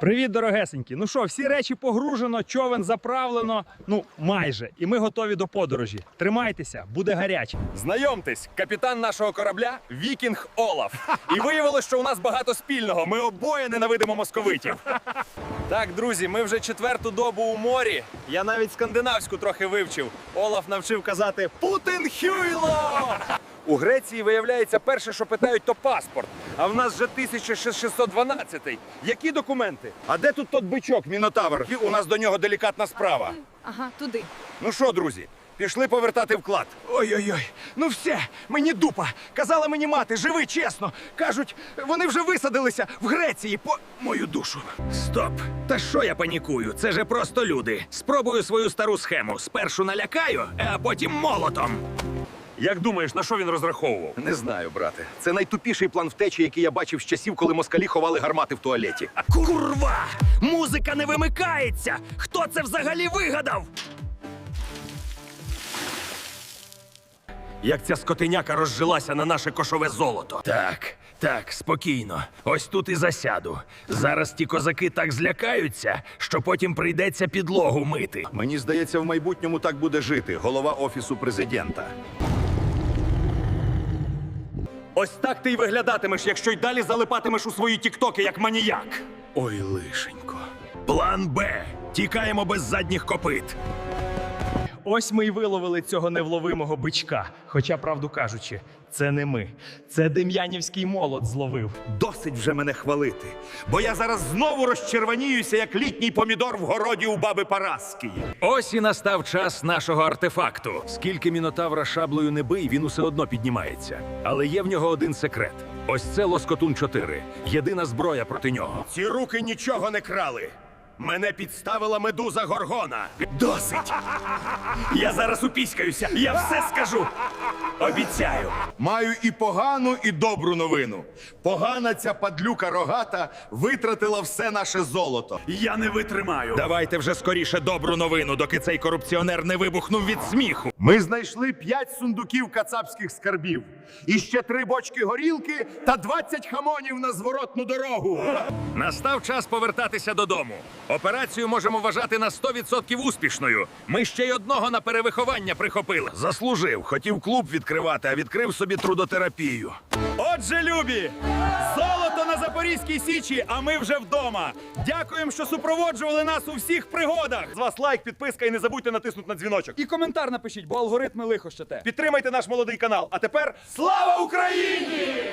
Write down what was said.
Привіт, дорогесенькі. Ну що, всі речі погружено, човен заправлено. Ну, майже. І ми готові до подорожі. Тримайтеся, буде гаряче. Знайомтесь, капітан нашого корабля Вікінг Олаф. І виявилось, що у нас багато спільного. Ми обоє ненавидимо московитів. Так, друзі, ми вже четверту добу у морі. Я навіть скандинавську трохи вивчив. Олаф навчив казати Путін Хюйло! У Греції виявляється перше, що питають, то паспорт. А в нас вже 1612. Які документи? А де тут тот бичок, мінотавр? У нас до нього делікатна справа. Ага, туди. Ну що, друзі, пішли повертати вклад. Ой-ой-ой, ну все, мені дупа. Казала мені мати, живи чесно. Кажуть, вони вже висадилися в Греції по мою душу. Стоп! Та що я панікую? Це же просто люди. Спробую свою стару схему. Спершу налякаю, а потім молотом. Як думаєш, на що він розраховував? Не знаю, брате. Це найтупіший план втечі, який я бачив з часів, коли москалі ховали гармати в туалеті. Курва! Музика не вимикається! Хто це взагалі вигадав? Як ця скотиняка розжилася на наше кошове золото. Так, так, спокійно. Ось тут і засяду. Зараз ті козаки так злякаються, що потім прийдеться підлогу мити. Мені здається, в майбутньому так буде жити голова офісу президента. Ось так ти й виглядатимеш, якщо й далі залипатимеш у свої тіктоки, як маніяк. Ой, лишенько. План Б. Тікаємо без задніх копит. Ось ми й виловили цього невловимого бичка. Хоча, правду кажучи, це не ми. Це Дем'янівський молот зловив. Досить вже мене хвалити, бо я зараз знову розчервоніюся, як літній помідор в городі у баби Параски. Ось і настав час нашого артефакту. Скільки мінотавра шаблею не бий, він усе одно піднімається. Але є в нього один секрет: ось це лоскотун 4 Єдина зброя проти нього. Ці руки нічого не крали. Мене підставила медуза Горгона. Досить! Я зараз упіськаюся, я все скажу. Обіцяю. Маю і погану, і добру новину. Погана ця падлюка рогата витратила все наше золото. Я не витримаю. Давайте вже скоріше добру новину, доки цей корупціонер не вибухнув від сміху. Ми знайшли п'ять сундуків кацапських скарбів, і ще три бочки горілки та 20 хамонів на зворотну дорогу. Настав час повертатися додому. Операцію можемо вважати на 100% успішною. Ми ще й одного на перевиховання прихопили. Заслужив, хотів клуб відкривати, а відкрив собі трудотерапію. Отже, любі, золото на Запорізькій січі, а ми вже вдома. Дякуємо, що супроводжували нас у всіх пригодах. З вас лайк, підписка і не забудьте натиснути на дзвіночок. І коментар напишіть, бо алгоритми лихо щете. Підтримайте наш молодий канал. А тепер слава Україні!